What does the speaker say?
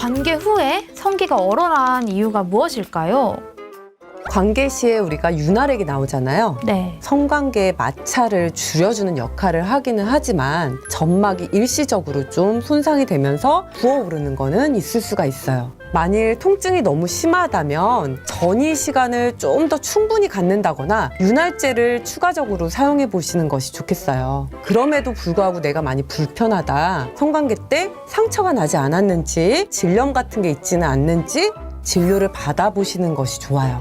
관계 후에 성기가 얼어난 이유가 무엇일까요? 관계 시에 우리가 윤활액이 나오잖아요. 네. 성관계의 마찰을 줄여주는 역할을 하기는 하지만 점막이 일시적으로 좀 손상이 되면서 부어오르는 거는 있을 수가 있어요. 만일 통증이 너무 심하다면 전이 시간을 좀 더 충분히 갖는다거나 윤활제를 추가적으로 사용해 보시는 것이 좋겠어요. 그럼에도 불구하고 내가 많이 불편하다. 성관계 때 상처가 나지 않았는지 질염 같은 게 있지는 않는지 진료를 받아보시는 것이 좋아요.